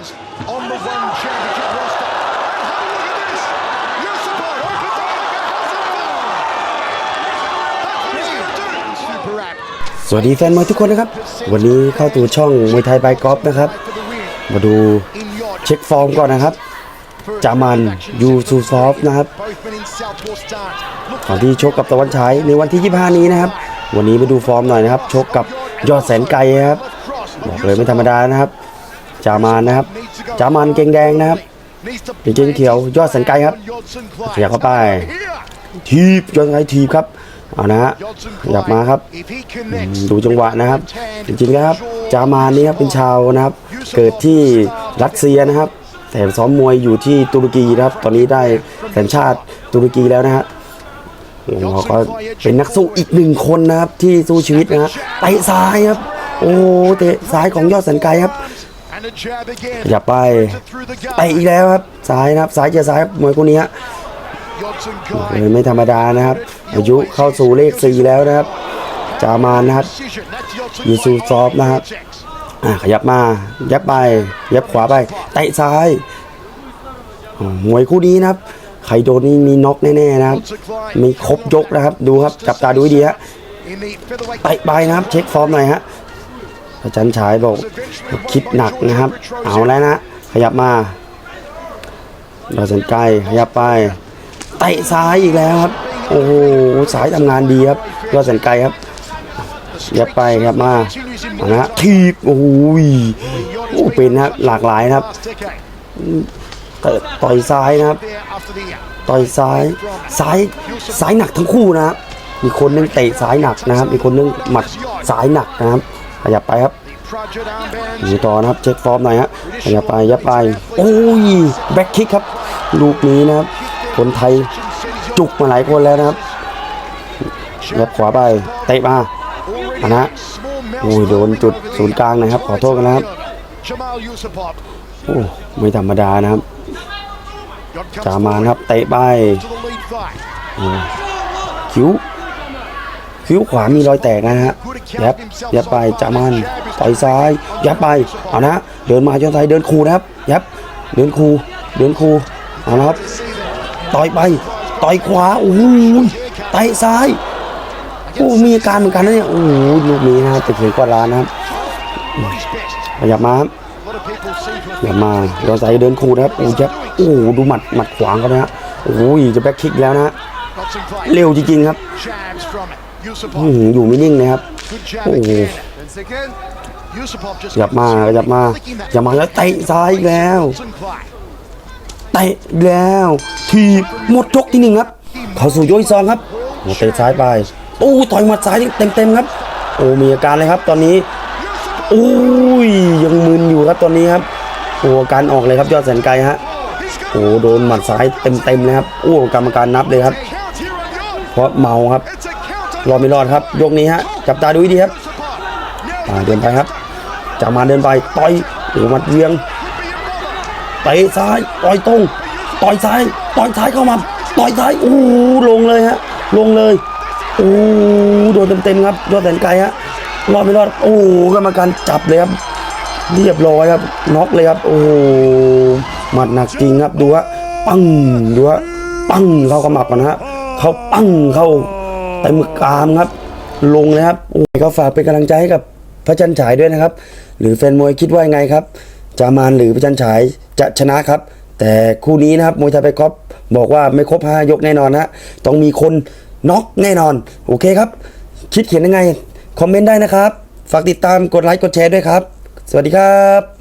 fans on the one championship roster. And have a look at this. Yusupov opens up like a Hassan Super act. สวัสดีแฟนมวยทุกคนนะครับ วันนี้เข้าสู่ช่องมวยไทยบายกอล์ฟนะครับ มาดูเช็คฟอร์มก่อนนะครับ จามันยูซูซอฟนะครับก่อนที่ชกกับตะวันฉายในวันที่ 25 นี้นะครับ วันนี้มาดูฟอร์มหน่อยนะครับ ชกกับยอดแสนไกลครับ บอกเลยไม่ธรรมดานะครับ จามันนะครับ จามันเก่งแดงนะครับ Needs to เก่งเขียวยอดแสนไกครับ Yodson Clay. ขยับเข้าไป ทีบยอดแสนไกทีบครับเอานะฮะหยับมาครับ ดูจังหวะนะครับ จริงๆแล้วครับ จามานนี่ครับเป็นชาวนะครับ เกิดที่รัสเซียนะครับ แต่ซ้อมมวยอยู่ที่ตุรกีนะครับ ตอนนี้ได้สัญชาติตุรกีแล้วนะฮะเราก็เป็นนักสู้อีกหนึ่งคนนะครับที่สู้ชีวิตนะฮะเตซ้ายครับ โอ้เตะซ้ายของยอดสันไกครับ and a jab again. อย่าไป Through the เตะอีกแล้วครับซ้ายนะครับซ้ายเจอซ้ายครับมวยคู่นี้ฮะ Yodson เอ Clay. อไม่ธรรมดานะครับ อายุเข้าสู่เลขสี่แล้วนะครับ จามานนะครับ Decision. That's Yodson ยูซู Clay. ซอฟนะครับ Checks. อะขยับมายับไปยับขวาไปเตะซ้ายอ๋อมวยคู่นี้นะครับใครโดนนี่มีน็อกแน่ๆนะครับ Yodson Clay. มีครบยกนะครับ ดูครับจับตาดูให้ดีฮะ In the featherweight เตะไปนะครับ เช็คฟอร์มหน่อยฮะ อาจารย์ฉายบอกคิดหนักนะครับ เอาแล้วนะขยับมาเราสนใกล้ขยับไปเตะซ้ายอีกแล้วครับโอ้โหสายทำงานดีครับยอดสันไกลครับยับไปครับมานะฮะทีบโอ้โหโอ้เป็นนะครับหลากหลายนะครับเต่อยซ้ายนะครับ ต่อยซ้ายซ้ายซ้ายหนักทั้งคู่นะครับมีคนนึงเตะซ้ายหนักนะครับ มีคนนึงหมัดซ้ายหนักนะครับ ขยับไปครับ The Project armbands. ดูต่อนะครับเช็คฟอร์มหน่อยฮะขยับไปยับไปโอ้ยแบ็คคิกครับ ลูกนี้นะครับ คนไทยจุกมาหลายคนแล้วนะครับยับขวาไปเตะมาอันนะโอ้ยโดนจุดศูนย์กลางนะครับ ขอโทษกันนะครับโอ้ไม่ธรรมดานะครับจามานครับเตะไปคิ้ว คิ้วขวามีรอยแตกนะฮะยับยับไปจามันต่อยซ้าย ยับไปเอานะเดินมาจนไทยเดินคูนะครับ ยับเดินคูเดินคูเอาละครับต่อยไปต่อยขวาโอ้โหเตะซ้ายโอ้มีอาการเหมือนกันนะเนี่ยโอ้โหลูกนี้นะจะถึงกว่าล้านนะครับขยับมาครับ A lot of people seem to ขยับมาโดนใส่เดินคูนะครับโอ้ยับโอ้ดูหมัดหมัดขวางกันนะฮะโอ้โหจะแบ็คคิกแล้วนะฮะเร็วจริงๆครับ อื้อ Yusupov. หืออยู่ไม่นิ่งนะครับ Good jab Oh. again. And second. Yusupov just ขยับมาขยับมาขยับมาแล้วเตะซ้ายอีกแล้ว Yodson Clay. เตะอีกแล้วทีบหมดยกที่หนึ่งครับเข้าสู่ยกที่สองครับโอ้เตะซ้ายไปโอ้ต่อยหมัดซ้ายเต็มๆครับ โอ้มีอาการเลยครับตอนนี้โอ้ยยังมึนอยู่ครับตอนนี้ครับโอ้อาการออกเลยครับยอดแสนไกลฮะ He's got โอ้โดนหมัดซ้ายเต็มๆเลยครับโอ้กรรมการนับเลยครับ a count here on Yod. เพราะเมาครับ รอดไม่รอดครับ ยกนี้ฮะ จับตาดูดีครับเดินไปครับจะมาเดินไปต่อยหรือมัดเวียงเตะซ้ายต่อยตรงต่อยซ้ายต่อยซ้ายเข้ามาต่อยซ้ายโอ้ลงเลยฮะ ลงเลยโอ้โดนเต็มๆครับยอดแสนไกลฮะรอดไม่รอดโอ้กรรมการจับเลยครับเรียบร้อยครับน็อกเลยครับ โอ้หมัดหนักจริงครับดูฮะปังดูฮะปังเข้ากระหมับกันฮะเขาปังเข้า เต็มกามครับ ลงเลยครับโอ้ยก็ฝากเป็นกำลังใจให้กับพระจันฉายด้วยนะครับ หรือแฟนมวยคิดว่ายังไงครับ จามานหรือพระจันฉายจะชนะครับ แต่คู่นี้นะครับมวยไทยไปกอล์ฟบอกว่าไม่ครบห้ายกแน่นอนนะต้องมีคนน็อกแน่นอน โอเคครับ คิดเห็นยังไง คอมเมนต์ได้นะครับ ฝากติดตามกดไลค์กดแชร์ด้วยครับ สวัสดีครับ